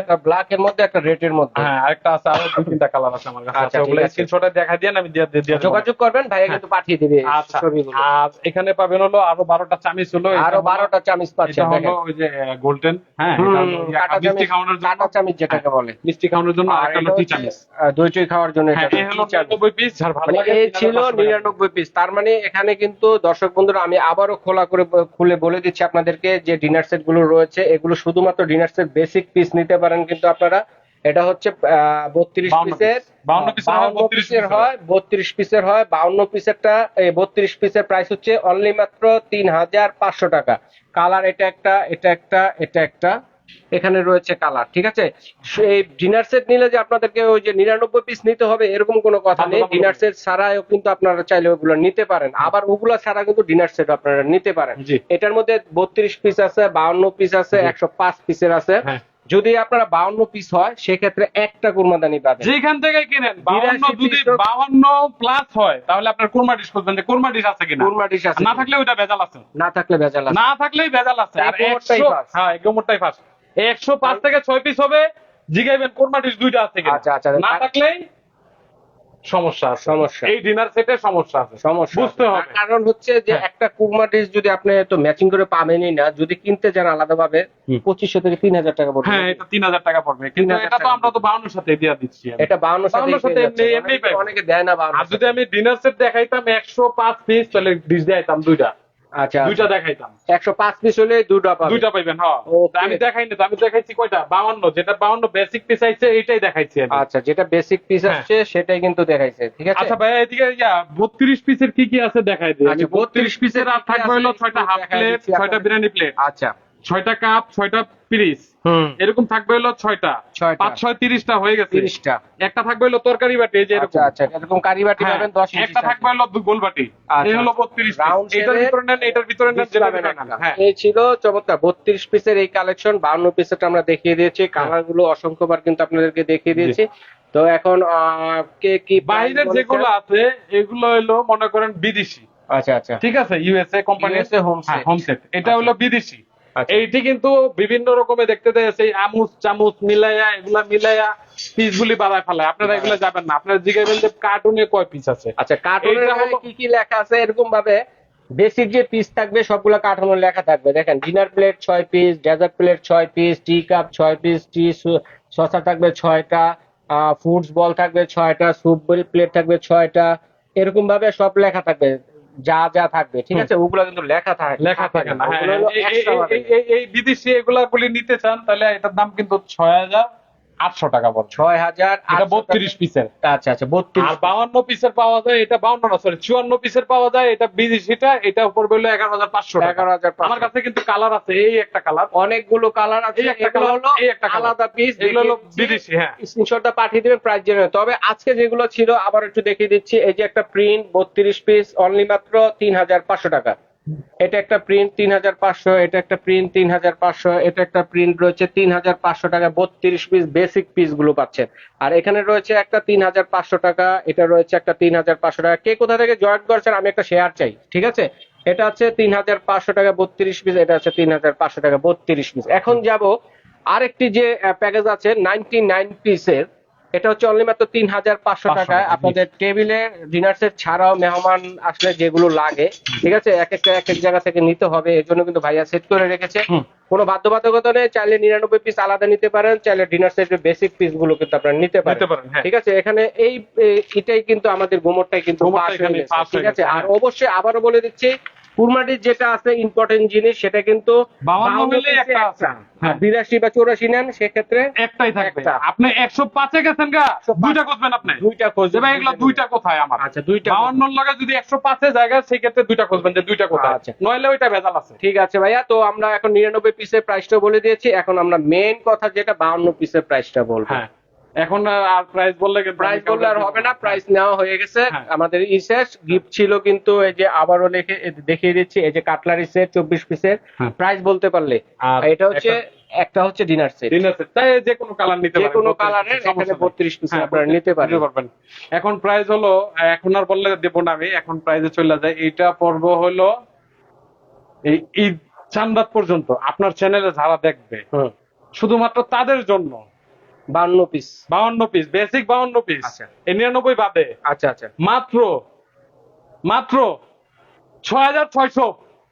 একটা ব্ল্যাক এর মধ্যে একটা রেড এর মধ্যে। হ্যাঁ আরেকটা আছে আরও দুই তিনটা কালার আছে আমার কাছে। আচ্ছা, আচ্ছা ঠিক ওগুলো স্ক্রিনশটে দেখা আমি দিয়ে দিয়ে যোগাযোগ করবেন ভাইয়া কিন্তু পাঠিয়ে দিবে আচ্ছা ছবিগুলো। আর এখানে পাবেন হলো আরও বারোটা চামিচ হলো আরও হলো- বারোটা চামিচ এটা পাচ্ছেন হলো ওই যে গোল্ডেন হ্যাঁ কাটা চামিচ খাওয়ানোর জন্য। কাটা চামিচ যেটাকে বলে। মিষ্টি খাওয়ানোর জন্য আরেকটা এটা হলো টি চামিচ। আহ, দই চই খাওয়ার জন্য হ্যাঁ মানে ছিল। নিরানব্বই পিস তার মানে এখানে কিন্তু দর্শক বন্ধুরা আমি আবারও খোলা করে খুলে বলে দিচ্ছি আপনাদেরকে যে ডিনার সেটগুলো রয়েছে এগুলো শুধুমাত্র ডিনার সেট বেসিক পিস নিতে পারেন কিন্তু আপনারা। এটা হচ্ছে বত্রিশ পিসের piece। 52 piece এর হয়, 32 পিসের হয়। বত্রিশ পিসের হয়। বাউন্ন পিসেরটা বত্রিশ পিসের প্রাইস হচ্ছে অনলি মাত্র তিন হাজার পাঁচশো টাকা। কালার এটা একটা এটা একটা এটা একটা। এখানে রয়েছে কালার ঠিক আছে? সেই ডিনার সেট নিলে যে আপনাদেরকে ওই যে নিরানব্বই পিস নিতে হবে এরকম কোনো কথা নেই। ডিনার সেট ছাড়াও কিন্তু আপনারা চাইলে ওগুলো নিতে পারেন। আবার ওগুলো ছাড়া কিন্তু ডিনার সেট আপনারা নিতে পারেন। এটার মধ্যে বত্রিশ পিস আছে বাউন্ন পিস আছে একশো পাঁচ পিসের আছে। হ্যাঁ। যদি আপনারা বাউন্ন পিস হয় সেক্ষেত্রে একটা কুরমাদানি পাবেন যেখান থেকে কিনেন বাউন্ন যদি বাউন্ন প্লাস হয় তাহলে আপনার কোরমা ডিশ করবেন যে কোরমা ডিশ আছে কিনা। কুরমা ডিশ আছে না থাকলে ওইটা ভেজাল আছে। না থাকলে ভেজাল আছে। না থাকলেই ভেজাল আছে। আর একশো হ্যাঁ এই গোমরটাই ফার্স্ট একশো পাঁচ থেকে ছয় পিস হবে জিগাইবেন কোরমা ডিশ দুইটা আছে কিনা আচ্ছা, আচ্ছা। না থাকলেই সমস্যা আছে সমস্যা। এই ডিনার সেটে সমস্যা আছে সমস্যা বুঝতে হবে কারণ হচ্ছে যে হ্যাঁ। একটা কুরমা ডিশ যদি আপনি তো ম্যাচিং করে পাবেনই না যদি কিনতে যান আলাদা ভাবে। পঁচিশশো থেকে তিন হাজার টাকা পড়বে হ্যাঁ এটা তিন হাজার টাকা পড়বে কিন্তু এটা তো আমরা তো বাউন্নর সাথে দিয়ে দিচ্ছি আমি। এটা বাউন্ন সাথে এমনি- পাইবো। অনেকে দেয় না বাউন্ন আর যদি আমি ডিনার সেট দেখাইতাম একশো পাঁচ পিস তাহলে ডিশ দেখাইতাম দুইটা আচ্ছা দুইটা দেখাইতাম। একশো পাঁচ পিস হলে দুটা পাবেন দুইটা পাইবেন হ্যাঁ। আমি দেখাই না আমি দেখাইছি কয়টা? বাউন্ন যেটা বাউন্ন বেসিক পিস আইছে এইটাই দেখাইছি আমি। আচ্ছা যেটা বেসিক পিস হ্যাঁ। আসছে সেটাই কিন্তু দেখাইছে ঠিক আছে? আচ্ছা ভাইয়া এদিকে ইয়া বত্রিশ পিসের কি কি আছে দেখাই দিই আচ্ছা, বত্রিশ 32 পিসের আর থাকবে হলো হাফ প্লেট ছয়টা বিরিয়ানি প্লেট আচ্ছা। ছয়টা কাপ ছয়টা পিরিস এরকম থাকবে হলো ছয়টা। পাঁচ ছয় তিরিশটা হয়ে গেছে। তিরিশটা। একটা থাকবে হলো তরকারি বাটি এই যে এরকম। আচ্ছা আচ্ছা এরকম কারি বাটি হ্যাঁ, পাবেন দশ একটা থাকবে। হলো গোল বাটি। আচ্ছা। এই হলো বত্রিশ Round এটার ভিতরে নেন এটার ভিতরে নেন নেন হ্যাঁ। এই ছিল চমৎকার বত্রিশ পিসের এই কালেকশন বাউন্ন পিসের আমরা দেখিয়ে দিয়েছি। কালারগুলো অসংখ্যবার কিন্তু আপনাদেরকে দেখিয়ে দিয়েছি। তো এখন কে কি বাইরের যেগুলো আছে এগুলো হলো মনে করেন বিদেশি। আচ্ছা আচ্ছা। ঠিক আছে ইউএসএ কোম্পানি। হোম সেট এটা হলো বিদেশি। আচ্ছা। এইটি কিন্তু বিভিন্ন রকমের দেখতে দেয় সেই আমুচ চামচ মিলাইয়া এগুলা মিলাইয়া পিস গুলি বাড়ায় ফেলায়। আপনারা এগুলো যাবেন না। আপনারা জিজ্ঞাসা যে কার্টুনে কয় পিস আছে? আচ্ছা কার্টুনের কি কি লেখা আছে? এরকম ভাবে বেসিক যে পিস থাকবে সবগুলো কার্টুনের লেখা থাকবে। দেখেন ডিনার প্লেট ছয় পিস ডেজার্ট প্লেট ছয় পিস টি কাপ ছয় পিস টি সসা থাকবে ছয়টা ফুডস বল থাকবে ছয়টা স্যুপ প্লেট থাকবে ছয়টা। এরকম ভাবে সব লেখা থাকবে। যা যা থাকবে ঠিক আছে? ওগুলো কিন্তু লেখা থাকে লেখা থাকে না। হ্যাঁ, এই বিদেশি এগুলা গুলি নিতে চান তাহলে এটার দাম কিন্তু ছয় হাজার। আটশো টাকা পড়বে ছয় হাজার এটা বত্রিশ পিসের আচ্ছা আচ্ছা বত্রিশ আর বাউন্ন পিসের পাওয়া যায় এটা বাউন্ন না সরি চুয়ান্ন পিসের পাওয়া যায় এটা বিদেশিটা এটা উপর বলল এগারো হাজার পাঁচশো এগারো হাজার আমার কাছে কিন্তু কালার আছে এই একটা কালার। অনেকগুলো কালার আছে এই একটা colour, হলো এই একটা আলাদা পিস এগুলো হলো বিদেশি, হ্যাঁ। স্ক্রিনশটটা পাঠিয়ে দিবেন প্রাইস জেনে তবে আজকে যেগুলো ছিল আবার একটু দেখিয়ে দিচ্ছি এই যে একটা প্রিন্ট বত্রিশ পিস অনলি মাত্র তিন হাজার পাঁচশো টাকা। এটা একটা প্রিন্ট তিন হাজার পাঁচশো, এটা একটা প্রিন্ট তিন হাজার পাঁচশো, এটা একটা প্রিন্ট রয়েছে তিন হাজার পাঁচশো টাকা, বত্রিশ পিস বেসিক পিসগুলো পাচ্ছেন। আর এখানে রয়েছে একটা তিন হাজার পাঁচশো টাকা, এটা রয়েছে একটা তিন হাজার পাঁচশো টাকা। কে কোথা থেকে জয়েন করছেন আমি একটা শেয়ার চাই, ঠিক আছে? এটা হচ্ছে তিন হাজার পাঁচশো টাকা, বত্রিশ পিস এটা হচ্ছে তিন হাজার পাঁচশো টাকা, বত্রিশ পিস এখন যাব আরেকটি যে প্যাকেজ আছে নাইনটি নাইন পিসের এটা হচ্ছে অনলি মাত্র তিন হাজার পাঁচশো টাকায় টাকা, আপনাদের টেবিলে ডিনার সেট ছাড়াও মেহমান আসলে যেগুলো লাগে ঠিক আছে? এক একটা এক এক জায়গা থেকে নিতে হবে এর জন্য কিন্তু ভাইয়া সেট করে রেখেছে। কোনো বাধ্যবাধকতা নেই চাইলে নিরানব্বই পিস আলাদা নিতে পারেন চাইলে ডিনার সেটের বেসিক পিসগুলো কিন্তু আপনারা নিতে পারেন। হ্যাঁ। ঠিক আছে? এখানে এই এটাই কিন্তু আমাদের গোমরটাই কিন্তু ঠিক আছে? আর হ্যাঁ। অবশ্যই আবারও বলে দিচ্ছি পুরমাটির যেটা আছে ইম্পর্টেন্ট জিনিস সেটা কিন্তু বাউান্ন হলে একটা আছে। হ্যাঁ। বিরাশি বা চৌরাশি নেন সেক্ষেত্রে একটাই থাকবে। আপনি একশো পাঁচে গেছেন গা? দুইটা খুঁজবেন আপনি। দুইটা খোঁজ যে ভাই এগুলো দুইটা কোথায় আমার? আচ্ছা দুইটা বাউন্ন লাগে যদি একশো পাঁচে জায়গা সেক্ষেত্রে দুইটা খুঁজবেন যে দুইটা কোথায়। আছে নইলে ওইটা ভেজাল আছে। ঠিক আছে ভাইয়া তো আমরা এখন নিরানব্বই পিসের প্রাইসটা বলে দিয়েছি। এখন আমরা মেইন কথা যেটা বাউন্ন পিসের প্রাইসটা বলব। হ্যাঁ। এখন আর প্রাইস বললে প্রাইস বললে আর হবে না প্রাইস নেওয়া হয়ে গেছে হ্যাঁ। আমাদের ইসেস গিফট ছিল কিন্তু এই যে আবারও লিখে দেখিয়ে দিচ্ছি এই যে কাটলারি সেট চব্বিশ পিসের হ্যাঁ। প্রাইস বলতে পারলে। এটা হচ্ছে একটা হচ্ছে ডিনার সেট ডিনার সেট তাই যে কোনো কালার নিতে যে কোনো কালারের এখানে নেই। বত্রিশ পিস হ্যাঁ, আপনারা নিতে পারেন। এখন প্রাইস হলো এখন আর বললে দেবো না আমি এখন প্রাইসে চলে যায়। এইটা পর্ব হলো এই ঈদ চান্দাত পর্যন্ত। আপনার চ্যানেলে যারা দেখবে শুধুমাত্র তাদের জন্য বান্ন পিস বাউন্ন পিস বেসিক বাউন্ন পিস আচ্ছা। নিরানব্বই বাদে। আচ্ছা আচ্ছা। মাত্র মাত্র ছয় হাজার ছয়শো।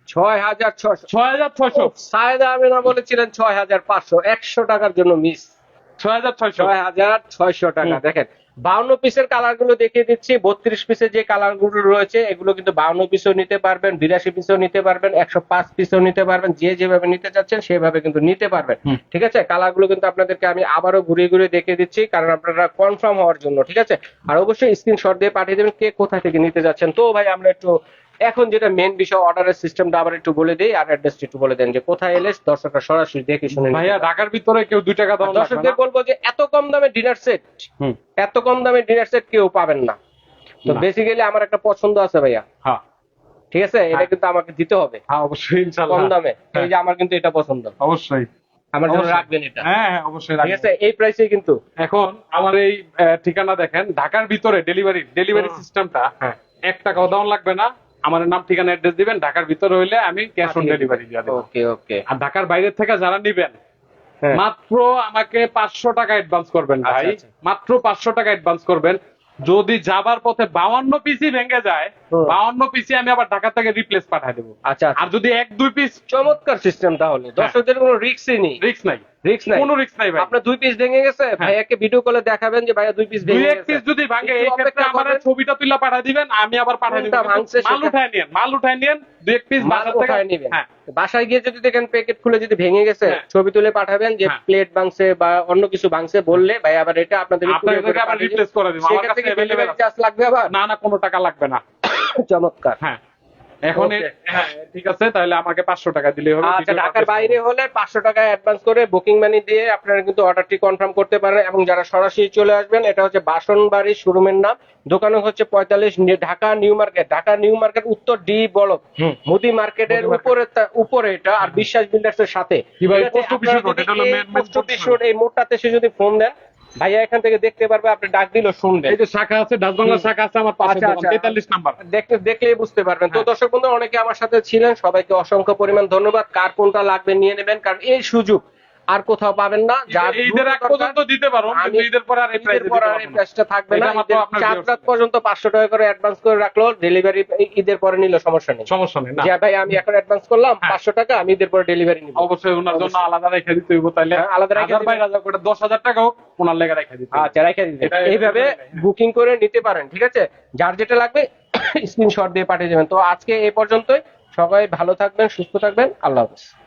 ছয় হাজার ছয় হাজার ছয়শো সায়দা আমিনা বলেছিলেন ছয় হাজার পাঁচশো। একশো টাকার জন্য মিস ছয় হাজার ছয়শো। ছয় হাজার ছয়শো টাকা। দেখেন বাউন্ন পিসের কালারগুলো দেখিয়ে দিচ্ছি। বত্রিশ পিসের যে কালারগুলো রয়েছে এগুলো কিন্তু বাউন্ন পিসও নিতে পারবেন বিরাশি পিসও নিতে পারবেন একশো পাঁচ পিসও নিতে পারবেন যে যেভাবে নিতে চাচ্ছেন সেভাবে কিন্তু নিতে পারবেন। ঠিক আছে? কালারগুলো কিন্তু আপনাদেরকে আমি আবারও ঘুরিয়ে ঘুরিয়ে দেখিয়ে দিচ্ছি কারণ আপনারা কনফার্ম হওয়ার জন্য ঠিক আছে? আর অবশ্যই স্ক্রিনশট দিয়ে পাঠিয়ে দেবেন কে কোথা থেকে নিতে যাচ্ছেন। তো ভাই আমরা একটু এখন যেটা মেন বিষয় অর্ডারের সিস্টেমটা আবার একটু বলে দিই আর অ্যাড্রেসটা একটু বলে দেন যে কোথায় এলে দর্শকরা সরাসরি দেখে শুনে ভাইয়া ঢাকার ভিতরে কেউ দুই টাকা দাম দর্শকদের বলব যে এত কম দামে ডিনার সেট হুম। এত কম দামে ডিনার সেট কেউ পাবেন না। তো বেসিক্যালি আমার একটা পছন্দ আছে ভাইয়া। হ্যাঁ। ঠিক আছে? এটা হ্যাঁ। কিন্তু আমাকে দিতে হবে। হ্যাঁ অবশ্যই ইনশাল্লাহ কম দামে। এই যে আমার কিন্তু এটা পছন্দ। অবশ্যই। আমার জন্য রাখবেন এটা। হ্যাঁ হ্যাঁ অবশ্যই ঠিক আছে? এই প্রাইসে কিন্তু। এখন আমার এই ঠিকানা দেখেন ঢাকার ভিতরে ডেলিভারি ডেলিভারি। সিস্টেমটা হ্যাঁ। এক টাকাও দাম লাগবে না। আমার নাম ঠিকানা অ্যাড্রেস দিবেন ঢাকার ভিতরে হইলে আমি ক্যাশ অন ডেলিভারি দিয়ে দেবো। ওকে ওকে। আর ঢাকার বাইরে থেকে যারা নিবেন হ্যাঁ। মাত্র আমাকে পাঁচশো টাকা অ্যাডভান্স করবেন ভাই। আচ্ছা, আচ্ছা। মাত্র পাঁচশো টাকা অ্যাডভান্স করবেন। যদি যাবার পথে বাউন্ন পিসি ভেঙে যায়। বাউন্ন পিসি আমি আবার ঢাকা থেকে রিপ্লেস পাঠিয়ে দেবো। আচ্ছা আচ্ছা। আর যদি এক দুই পিস চমৎকার সিস্টেম তাহলে। দর্শকদের কোনো রিস্কই নেই। রিক্স নাই। রিস্ক নাই। কোনো রিক্স নাই ভাই। আপনার দুই পিস ভেঙে গেছে ভাইয়াকে ভিডিও কলে দেখাবেন যে ভাইয়া দুই পিস ভেঙে এক গেছে। পিস যদি ভাঙে এই ক্ষেত্রে আমার ছবিটা তুলে পাঠিয়ে দিবেন আমি আবার পাঠিয়ে দিব। মাল উঠায় নিয়েন মাল উঠায় নিয়েন দুই এক পিস মাল থেকে। কোথায় হ্যাঁ। বাসায় গিয়ে যদি দেখেন প্যাকেট খুলে যদি ভেঙে গেছে হ্যাঁ। ছবি তুলে পাঠাবেন যে হ্যাঁ। প্লেট ভাঙছে বা অন্য কিছু ভাঙছে বললে ভাই আবার এটা আপনাদের আবার replace করে দিব। আমার কাছে available চার্জ লাগবে আবার? না না কোনো টাকা লাগবে না। চমৎকার। হ্যাঁ। এখন. হ্যাঁ ঠিক আছে তাহলে আমাকে পাঁচশো টাকা দিলেই হবে আচ্ছা ঢাকার বাইরে হলে পাঁচশো টাকা অ্যাডভান্স করে বুকিং মানি দিয়ে আপনারা কিন্তু অর্ডারটি কনফার্ম করতে পারেন এবং যারা সরাসরি চলে আসবেন এটা হচ্ছে বাসনবাড়ি শোরুমের নাম। দোকানে হচ্ছে পঁয়তাল্লিশ Dhaka new market. Dhaka new market উত্তর ডি বলক। মুদি মার্কেটের উপরে উপরে এটা আর বিশ্বাস বিল্ডার্স এর সাথে। এই মোড়টাতে সে যদি ফোন দেন ভাইয়া এখান থেকে দেখতে পারবে আপনি ডাক দিল শুনবেন। এই যে শাখা আছে ডাস বাংলা শাখা আছে আমার পাশে আচ্ছা, আচ্ছা। তেতাল্লিশ নাম্বার। দেখতে দেখলেই বুঝতে পারবেন। তো হ্যাঁ। দর্শক বন্ধু অনেকে আমার সাথে ছিলেন সবাইকে অসংখ্য পরিমাণ ধন্যবাদ। কার কোনটা লাগবে নিয়ে নেবেন কারণ এই সুযোগ আর কোথাও পাবেন না যার ঈদের আগ পর্যন্ত দিতে পারো আমি কিন্তু ঈদের পরে আর এই ঈদের পর আর এই প্রাইসটা থাকবে না চার রাত পর্যন্ত পাঁচশো টাকা করে অ্যাডভান্স করে রাখল ডেলিভারি ঈদের পরে নিল সমস্যা নেই। সমস্যা নেই না। ভাই আমি এখন অ্যাডভান্স করলাম হ্যাঁ। পাঁচশো টাকা আমি ঈদের পরে ডেলিভারি নিব। অবশ্যই ওনার জন্য আলাদা রেখে দিতে হইব তাইলে হ্যাঁ, আলাদা রেখে। বাইরে হাজার করে দশ হাজার টাকা হোক ওনার লেগে রেখে দিতে। আচ্ছা রাখা এটা- এইভাবে বুকিং করে নিতে পারেন ঠিক আছে? যার যেটা লাগবে স্ক্রিনশট দিয়ে পাঠিয়ে দেবেন। তো আজকে এই পর্যন্তই। সবাই ভালো থাকবেন সুস্থ থাকবেন। আল্লাহ হাফেজ।